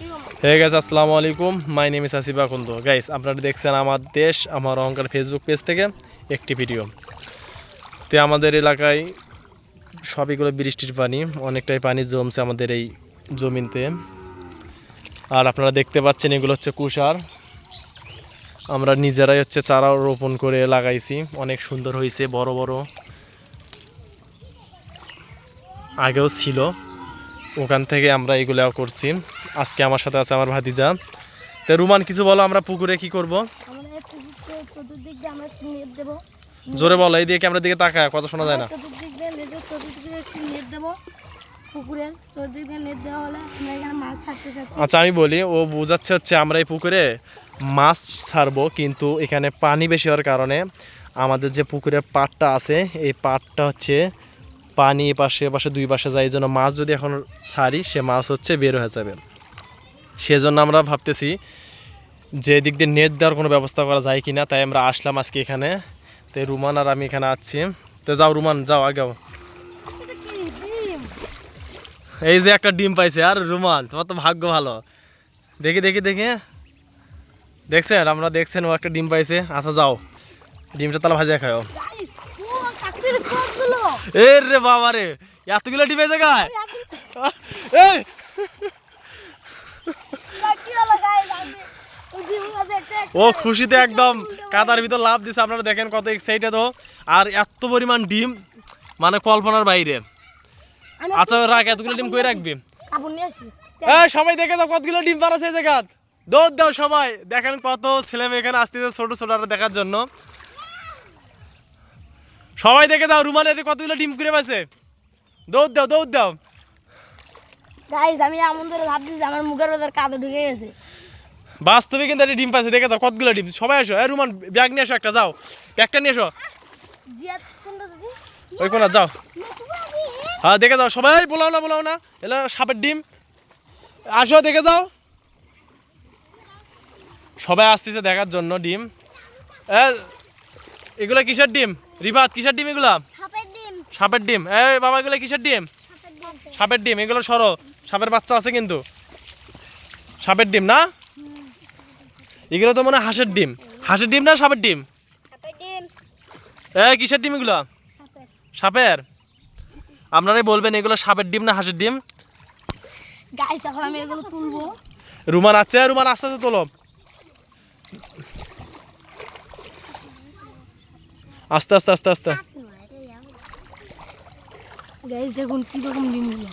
হে guys আসসালামু আলাইকুম my name is Asifa Kunda guys আপনারা দেখছেন আমার দেশ, আমার অহংকার ফেসবুক পেজ থেকে একটি ভিডিও তো আমাদের এলাকায় সবইগুলো বৃষ্টির পানি, অনেকটাই পানি জমছে আমাদের এই জমিনতে আর আপনারা দেখতে পাচ্ছেন এগুলো হচ্ছে কুষার। আমরা নিজেরাই হচ্ছে চারা রোপণ করে লাগাইছি। অনেক সুন্দর হয়েছে, বড় বড়। আগেও ছিল। ওখান থেকে আমরা এগুলো করছি। আজকে আমার সাথে আছে আমার ভাতিজা। তো রুমান কিছু বলো আমরা পুকুরে কি করব? জোরে বলো এই দিয়ে ক্যামেরা দিকে তাকায়? কথা শোনা যায় না। আচ্ছা আমি বলি ও বোঝাচ্ছে হচ্ছে আমরা এই পুকুরে মাছ ছাড়বো কিন্তু এখানে পানি বেশি হওয়ার কারণে আমাদের যে পুকুরের পাটটা আছে এই পাটটা হচ্ছে পানি পাশে পাশে দুই পাশে যায়, এই জন্য মাছ যদি এখন ছাড়ি, সে মাছ হচ্ছে বের হয়ে যাবে। সেজন্য আমরা ভাবতেছি যে দিক দিয়ে নেট দেওয়ার কোনো ব্যবস্থা করা যায় কিনা, তাই আমরা আসলাম আজকে এখানে। তো রুমান আর আমি এখানে আছি। তো যাও রুমান, যাও আগেও এই যে একটা ডিম পাইছে, আর রুমাল তোমার তো ভাগ্য ভালো। দেখি দেখি দেখি। দেখছেন? আমরা দেখছেন ও একটা ডিম পাইছে। আচ্ছা যাও। ডিমটা তাহলে ভাজা খাও গাই, ও কাকুর কতগুলো এ রে বাবা রে এতগুলো এই দেখতে ও খুশিতে একদম কাদার ভিতর লাভ দিছে আপনারা দেখেন কত এক্সাইটেড ও। আর এত পরিমাণ ডিম মানে কল্পনার বাইরে। আচ্ছা রাখ এতগুলো ডিম কই রাখবি? এই সবাই দেখে দাও কতগুলো ডিম পাড়াছে এই জায়গাত। দৌড় দাও সবাই। দেখেন কত ছেলে মেয়ে এখানে আসতেছে ছোট ছোটরা দেখার জন্য। সবাই দেখে দাও রুমানের কতগুলো ডিম করে পাইছে। দৌড় দাও দৌড় দাও। গাইস আমি এমন ধরে দিয়েছি আমার মুখের ভেতর কাদো ঢুকে গেছে। বাস্তবে কিন্তু একটা ডিম পাইছে দেখে দাও কতগুলো ডিম। সবাই এসো এই রুমান ব্যাগ নিয়ে এসো একটা যাও। ব্যাগটা নিয়ে এসো ওই কোনা যাও। হ্যাঁ দেখে দাও। সবাই বলাও না বলাও না। এলো সাপের ডিম। আসো দেখে যাও। সবাই আসতেছে দেখার জন্য ডিম। এ, এগুলো কিসের ডিম? রিভাত কিসের ডিম এগুলা? সাপের ডিম। এ বাবা এগুলো কিসের ডিম? সাপের ডিম এগুলো সরো। সাপের বাচ্চা আছে কিন্তু। সাপের ডিম না? এগুলো তো মনে হয় হাঁসের ডিম। হাঁসের ডিম না সাপের ডিম? এ কিসের ডিম এগুলো? সাপের। আপনারাই বলবেন এগুলো সাপের ডিম না হাঁসের ডিম? রুমান আছে রুমান আস্তে আস্তে তোলো। আস্তে আস্তে আস্তে আস্তে। দেখুন কি রকম ডিমগুলো